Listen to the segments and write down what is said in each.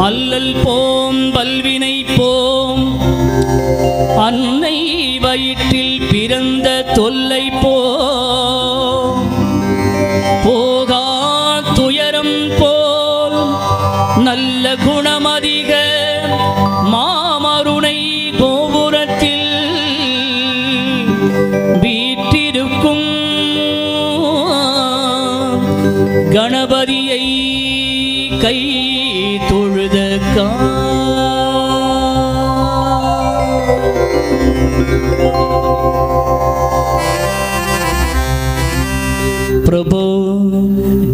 அல்லல் போம் பல்வினை போம். அன்னை வயிற்றில் பிறந்த தொல்லை போம். போகா துயரம் போல் நல்ல குணமதிக மாமருணை கோபுரத்தில் வீற்றிருக்கும். கணபதியை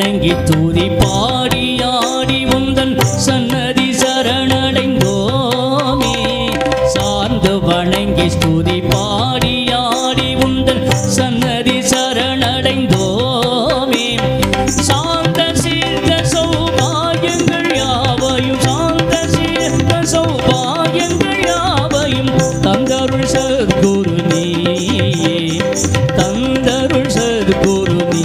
வணங்கி தூதி பாடி ஆடி உந்தன் சன்னதி சரணடைந்தோமே. சார்ந்து வணங்கி ஸ்துதி பாடி ஆடி உந்தன் சன்னதி சரணடைந்தோமே. சாந்த சீர்த்த சௌபாகியங்கள் யாவையும் சாந்த சீர்த்த சௌபாகியங்கள் யாவையும் தந்தருள் சத்குரு நீ தந்தருள் சத்குரு நீ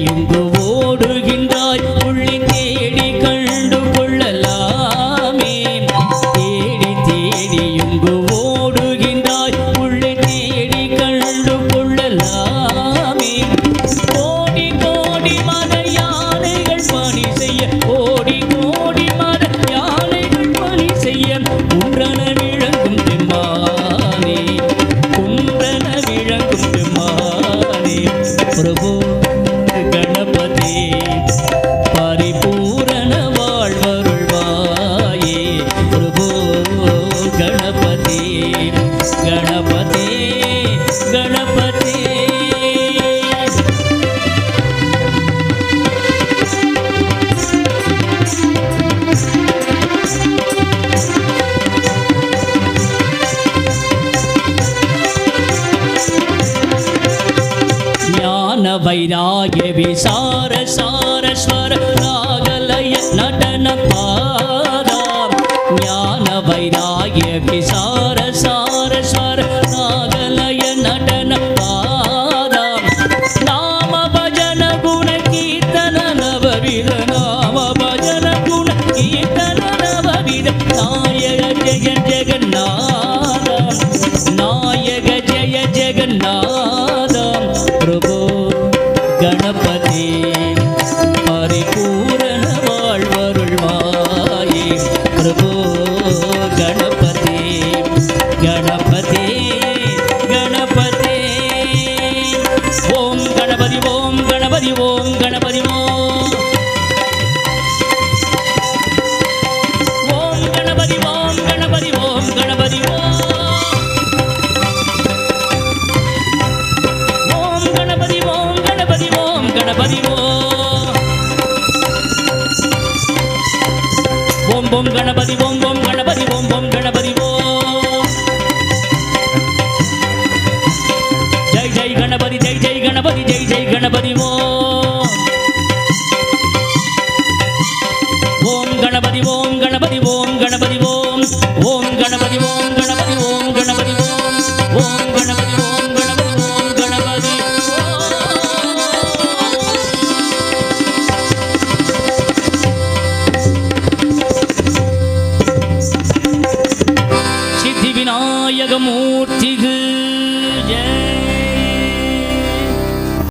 ஞான வைராய விசார சாரஸ்வர ராகலய நடன பாதாம் ஞான வைராய விசார சாரஸ்வர ராகலய நடன பாதாம் நாம பஜன குண கீர்த்தன நவவித நாம பஜன குண கீர்த்தன நவவித நாயக ஜெய ஜெகநாத நாயக ஜெய ஜெகநாத ஓம் கணபதி ஓம் ஓம் கணபதி ஓம் கணபதி ஓம் கணபதி ஓம் கணபதி ஓம் கணபதி ஓம் கணபதி ஓம் ஓம் ஓம் கணபதி ஓம் ஓம் கணபதி